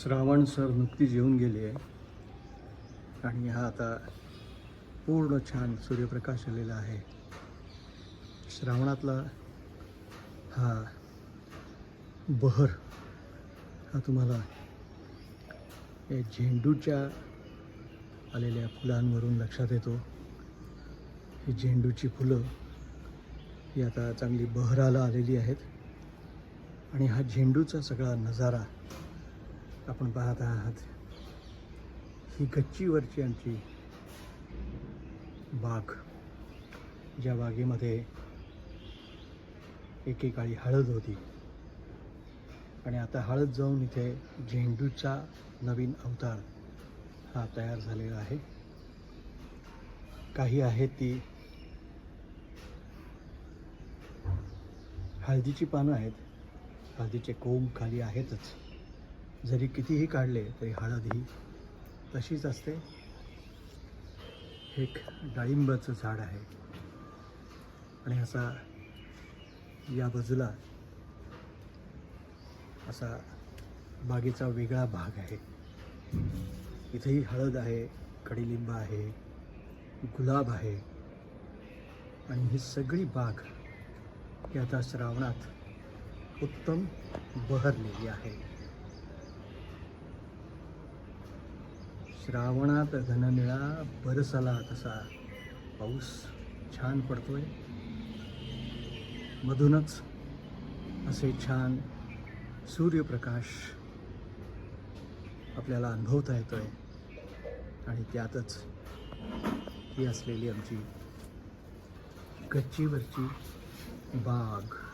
Shravan sir नुकतीच येऊन गेली आहे. आणि हा आता पूर्ण छान सूर्यप्रकाश आलेला आहे. श्रावणातला हा बहर हा तुम्हाला या झेंडूच्या आलेल्या फुलांवरून लक्षात येतो. ही झेंडूची फुलं ही आता चांगली बहराला आलेली आहेत. आणि हा झेंडूचा सगळा नजारा आपण पाहत आहात. ही गच्चीवरची आमची बाग ज्या बागेमध्ये एकेकाळी हळद होती. आणि आता हळद जाऊन इथे झेंडूचा नवीन अवतार हा तयार झालेला आहे. काही आहेत ती हळदीची पानं आहेत. हळदीचे कोंब खाली आहेतच. जरी कितीही काढले तरी हळद ही तशीच असते. एक डाळिंबाचं झाड आहे. आणि असा या बाजूला असा बागेचा वेगळा भाग आहे. इथेही हळद आहे कडीलिंब आहे गुलाब आहे. आणि ही सगळी बाग ही आता श्रावणात उत्तम बहरलेली आहे. श्रावणात घननिळा बरसला तसा पाऊस छान पडतोय. मधूनच असे छान सूर्यप्रकाश आपल्याला अनुभवता येतोय. आणि त्यातच ही असलेली आमची गच्चीवरची बाग.